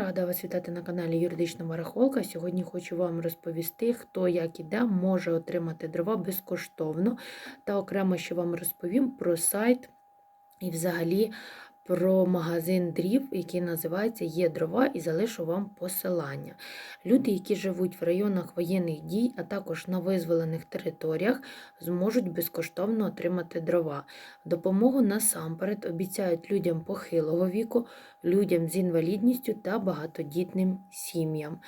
Рада вас вітати на каналі Юридична Марахолка. Сьогодні хочу вам розповісти, хто як і де може отримати дрова безкоштовно. Та окремо ще вам розповім про сайт і взагалі про магазин дрів, який називається Є дрова, і залишу вам посилання. Люди, які живуть в районах воєнних дій, а також на визволених територіях, зможуть безкоштовно отримати дрова. Допомогу насамперед обіцяють людям похилого віку, людям з інвалідністю та багатодітним сім'ям.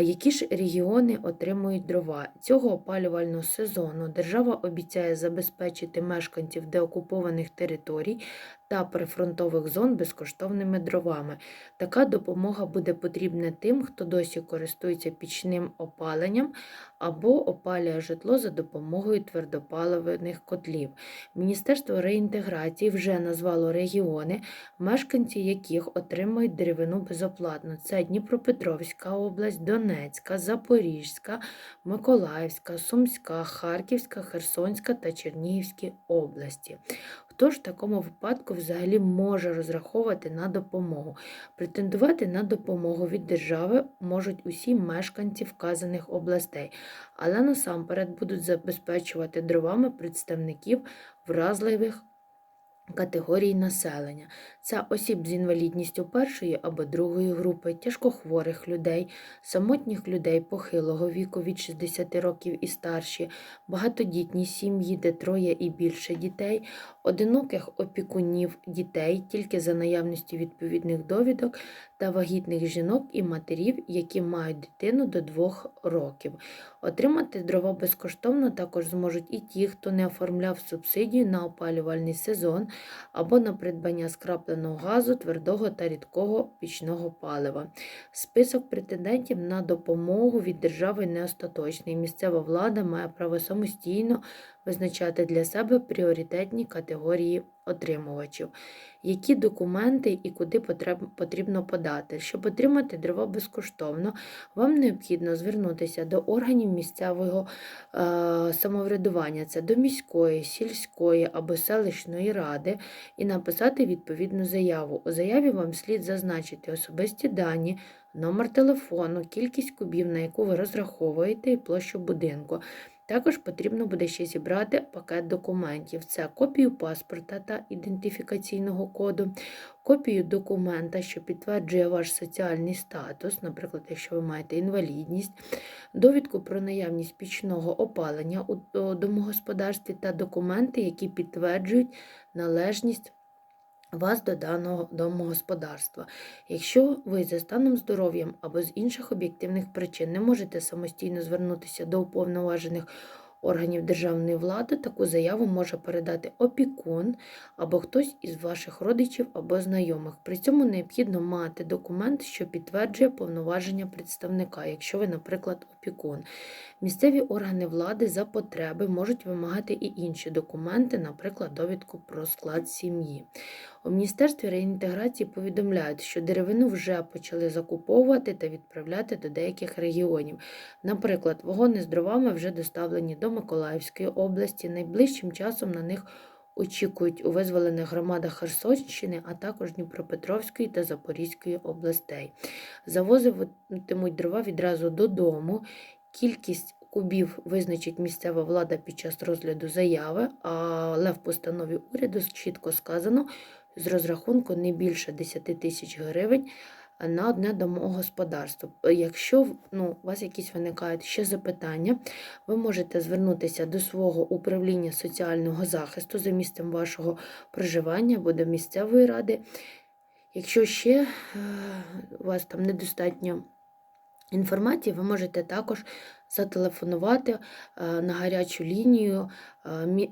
Які ж регіони отримують дрова? Цього опалювального сезону держава обіцяє забезпечити мешканців деокупованих територій та прифронтових зон безкоштовними дровами. Така допомога буде потрібна тим, хто досі користується пічним опаленням або опалює житло за допомогою твердопаливних котлів. Міністерство реінтеграції вже назвало регіони, мешканці яких отримують деревину безоплатно. Це Дніпропетровська область, Донецька, Запорізька, Миколаївська, Сумська, Харківська, Херсонська та Чернігівські області. Хто ж в такому випадку взагалі може розраховувати на допомогу? Претендувати на допомогу від держави можуть усі мешканці вказаних областей, але насамперед будуть забезпечувати дровами представників вразливих категорій населення. Це осіб з інвалідністю першої або другої групи, тяжкохворих людей, самотніх людей похилого віку від 60 років і старші, багатодітні сім'ї, де троє і більше дітей, одиноких опікунів дітей тільки за наявністю відповідних довідок та вагітних жінок і матерів, які мають дитину до 2 років. Отримати дрова безкоштовно також зможуть і ті, хто не оформляв субсидію на опалювальний сезон або на придбання скрапленого газу, твердого та рідкого пічного палива. Список претендентів на допомогу від держави не остаточний. Місцева влада має право самостійно визначати для себе пріоритетні категорії отримувачів, які документи і куди потрібно подати. Щоб отримати дрова безкоштовно, вам необхідно звернутися до органів місцевого е, самоврядування, це до міської, сільської або селищної ради, і написати відповідну заяву. У заяві вам слід зазначити особисті дані. Номер телефону, кількість кубів, на яку ви розраховуєте, і площу будинку. Також потрібно буде ще зібрати пакет документів: це копію паспорта та ідентифікаційного коду, копію документа, що підтверджує ваш соціальний статус, наприклад, якщо ви маєте інвалідність, довідку про наявність пічного опалення у домогосподарстві та документи, які підтверджують належність. Вас до даного домогосподарства. Якщо ви за станом здоров'ям або з інших об'єктивних причин не можете самостійно звернутися до уповноважених органів державної влади, таку заяву може передати опікун або хтось із ваших родичів або знайомих. При цьому необхідно мати документ, що підтверджує повноваження представника, якщо ви, наприклад, опікун. Місцеві органи влади за потреби можуть вимагати і інші документи, наприклад, довідку про склад сім'ї. У Міністерстві реінтеграції повідомляють, що деревину вже почали закуповувати та відправляти до деяких регіонів. Наприклад, вагони з дровами вже доставлені до Миколаївської області. Найближчим часом на них очікують у визволених громадах Херсонщини, а також Дніпропетровської та Запорізької областей. Завозитимуть дрова відразу додому. Кількість кубів визначить місцева влада під час розгляду заяви, але в постанові уряду чітко сказано, з розрахунку не більше 10 тисяч гривень на одне домогосподарство. Якщо ну, у вас якісь виникають ще запитання, ви можете звернутися до свого управління соціального захисту за місцем вашого проживання або до місцевої ради. Якщо ще е, у вас там недостатньо інформації, ви можете також зателефонувати е, на гарячу лінію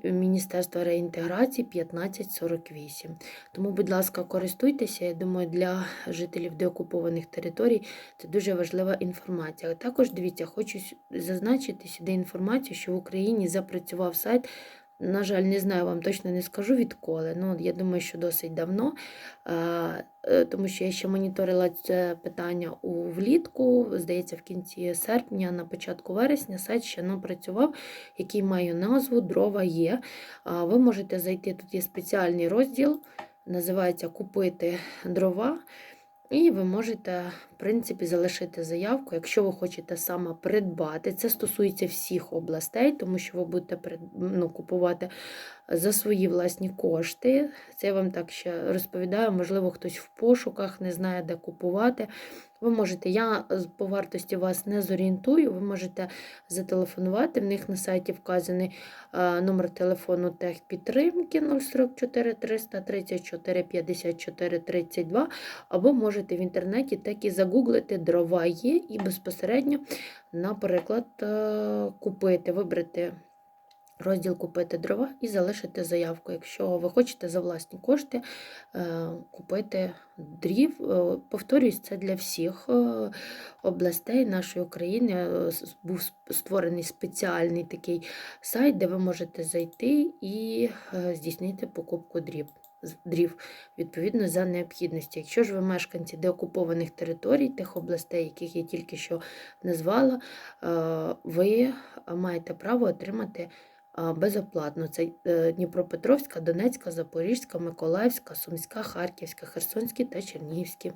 е, Міністерства реінтеграції 1548. Тому, будь ласка, користуйтеся. Я думаю, для жителів деокупованих територій це дуже важлива інформація. Також дивіться, хочу зазначити сюди інформацію, що в Україні запрацював сайт. На жаль, не знаю, вам точно не скажу відколи. Ну, я думаю, що досить давно, е, тому що я ще моніторила це питання у влітку, здається, в кінці серпня, на початку вересня сайт ще не працював, який має назву Дрова є. Ви можете зайти, тут є спеціальний розділ, називається Купити дрова. І ви можете принципі, залишити заявку, якщо ви хочете саме придбати. Це стосується всіх областей, тому що ви будете ну, купувати за свої власні кошти. Це я вам так ще розповідаю. Можливо, хтось в пошуках не знає, де купувати. Ви можете, я по вартості вас не зорієнтую, ви можете зателефонувати. В них на сайті вказаний е, номер телефону техпідтримки 044 334 54 32, або можете в інтернеті так і загуглити дрова є і безпосередньо, наприклад, е, купити, вибрати розділ Купити дрова і залишити заявку. Якщо ви хочете за власні кошти е, купити дрів, Е, повторюсь, це для всіх е, областей нашої України. Був створений спеціальний такий сайт, де ви можете зайти і здійснити покупку дрів. Дрів відповідно за необхідності. Якщо ж ви мешканці деокупованих територій, тих областей, яких я тільки що назвала, ви маєте право отримати безоплатно. Це е, Дніпропетровська, Донецька, Запорізька, Миколаївська, Сумська, Харківська, Херсонські та Чернігівські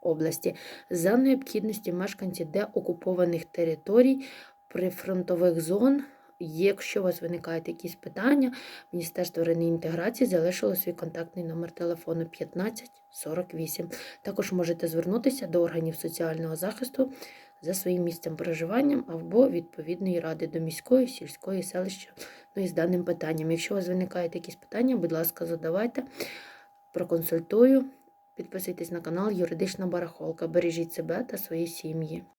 області. За необхідності мешканці деокупованих територій, прифронтових зон. Якщо у вас виникають якісь питання, Міністерство реінтеграції залишило свій контактний номер телефону 1548. Також можете звернутися до органів соціального захисту за своїм місцем проживання або відповідної ради до міської, сільської, селищної ну, і з даним питанням. Якщо у вас виникають якісь питання, будь ласка, задавайте, проконсультую. Підписуйтесь на канал Юридична Барахолка. Бережіть себе та свої сім'ї.